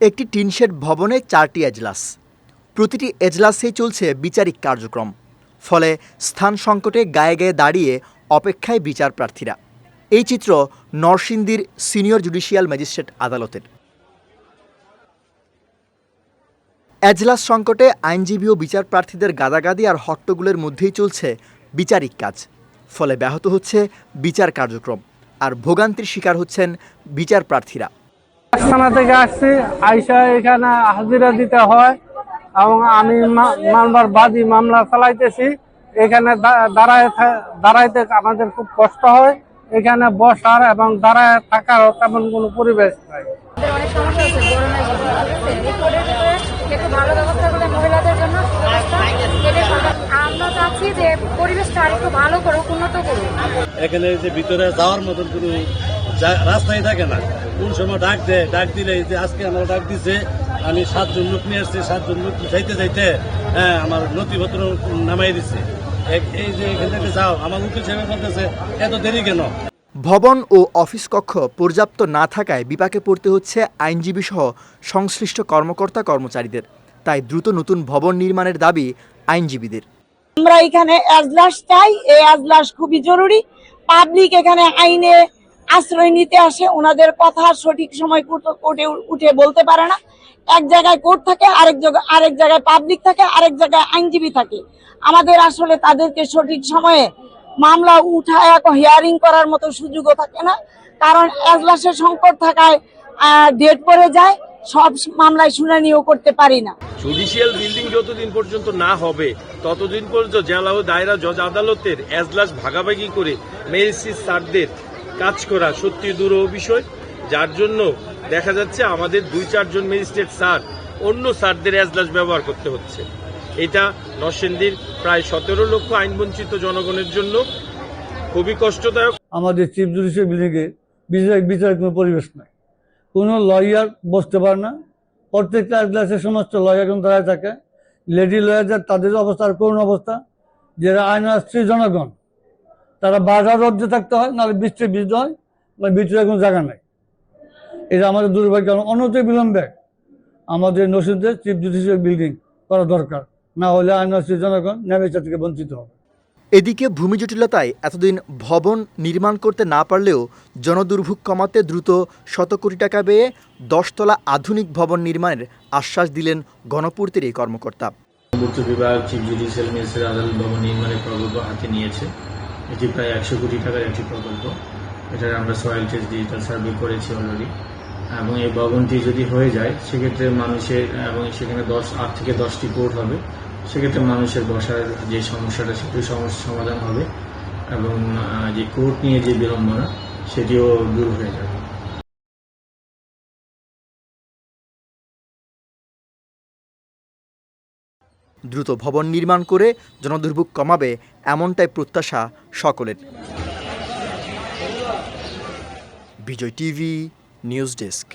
একটি টিনশেড ভবনে চারটি এজলাস। প্রতিটি এজলাসেই চলছে বিচারিক কার্যক্রম। ফলে স্থান সংকটে গায়ে গায়ে দাঁড়িয়ে অপেক্ষায় বিচার প্রার্থীরা। এই চিত্র নরসিংদীর সিনিয়র জুডিশিয়াল ম্যাজিস্ট্রেট আদালতের। এজলাস সংকটে আইনজীবী ও বিচার প্রার্থীদের গাদাগাদি আর হট্টগুলের মধ্যেই চলছে বিচারিক কাজ। ফলে ব্যাহত হচ্ছে বিচার কার্যক্রম। আর ভোগান্তির শিকার হচ্ছেন বিচার প্রার্থীরা। থানা থেকে আসছি আইসা এখানে হাজিরা দিতে হয় এবং আমি মা- মামলার বাদী মামলা চালাইতেছি। এখানে দাঁড়ায় থা- দাঁড়াইতে আমাদের খুব কষ্ট হয়। এখানে বসার এবং দাঁড়ায় থাকার তেমন কোনো পরিবেশ নাই। এখানে যে ভিতরে যাওয়ার মতন কোনো রাস্তাই থাকে না। কোন সময় ডাক দেয় ডাক দিলে যে আজকে আমার ডাক দিছে আমি সাতজন লোক নিয়ে আসছি সাতজন লোক যাইতে যাইতে হ্যাঁ আমার নথিপত্র নামাই দিছে। এই যে এখান থেকে যাও আমার উকিল সাহেব বলতেছে এত দেরি কেন? ভবন ও অফিস কক্ষ পর্যাপ্ত না থাকায় বিপাকে পড়তে হচ্ছে আইনজীবী সহ সংশ্লিষ্ট কর্মকর্তা কর্মচারীদের। তাই দ্রুত নতুন ভবন নির্মাণের দাবি আইনজীবীদের। আমরা এখানে এজলাস চাই। এই এজলাস খুবই জরুরি। পাবলিক এখানে আইনে আশ্রয় নিতে আসে, ওনাদের কথা সঠিক সময় কোর্ট- উঠে বলতে পারে না। এক জায়গায় কোর্ট থাকে, আরেক জায়গায় আরেক জায়গায় পাবলিক থাকে, আরেক জায়গায় আইনজীবী থাকে। আমাদের আসলে তাদেরকে সঠিক সময়ে মামলা উঠায় হিয়ারিং করার মতো সুযোগও থাকে না। কারণ এজলাসের সংকট থাকায় ডেট পড়ে যায়, সব মামলায় শুনানিও করতে পারি না। জুডিশিয়াল বিল্ডিং যতদিন পর্যন্ত না হবে, ততদিন পর্যন্ত জেলা ও দায়রা জজ আদালতের এজলাস ভাগাভাগি করে ম্যাজিস্ট্রেট স্যারদের কাজ করা সত্যি দুরূহ বিষয়। যার জন্য দেখা যাচ্ছে আমাদের দুই, চারজন ম্যাজিস্ট্রেট স্যার অন্য স্যারদের এজলাস ব্যবহার করতে হচ্ছে। এটা নরসিংদীর প্রায় সতেরো লক্ষ আইনবঞ্চিত জনগণের জন্য খুবই কষ্টদায়ক। আমাদের চিফ জুডিশিয়াল বিল্ডিংয়ে বিচার বিচারের কোনো পরিবেশ নাই। কোনো লয়ার বসতে পারে না। প্রত্যেকটা ক্লাসের সমস্ত লয়ার এখন দাঁড়ায় থাকে। লেডি লয়ারদের তাদের অবস্থা আর করুণ অবস্থা। যারা আইন জনগণ তারা বাজার রজ্জে থাকতে হয় নাহলে বৃষ্টি বৃদ্ধ হয় মানে ভিতরে কোনো জায়গা নাই। এটা আমাদের দুর্ভাগ্য অনতি বিলম্বে আমাদের নসিদের চিফ জুডিশিয়াল বিল্ডিং করা দরকার। না হলে আইন জনগণ ন্যায়বিচার থেকে বঞ্চিত হবে। এদিকে ভূমি জটিলতায় এতদিন ভবন নির্মাণ করতে না পারলেও জনদুর্ভোগ কমাতে দ্রুত শত কোটি টাকা ব্যয়ে দশতলা আধুনিক ভবন নির্মাণের আশ্বাস দিলেন গণপূর্তির এই কর্মকর্তা। পূর্ত বিভাগ চিফ জুডিশিয়াল ম্যাজিস্ট্রেট আদালত ভবন নির্মাণের প্রকল্প হাতে নিয়েছে। এটি প্রায় একশো কোটি টাকার একটি প্রকল্প। এটার আমরা সয়েল টেস্ট ডিজিটাল সার্ভে করেছি অলরেডি এবং এই ভবনটি যদি হয়ে যায়, সেক্ষেত্রে মানুষের, এবং সেখানে দশ, আট থেকে দশটি কোর্ট হবে। সেক্ষেত্রে মানুষের বসার যে সমস্যাটা, সেটি সমস্যা সমাধান হবে। এবং যে কোর্ট নিয়ে যে বিড়ম্বনা, সেটিও দূর হয়ে যাবে। দ্রুত ভবন নির্মাণ করে জনদুর্ভোগ কমাবে এমনটাই প্রত্যাশা সকলের। Bijoy TV news desk.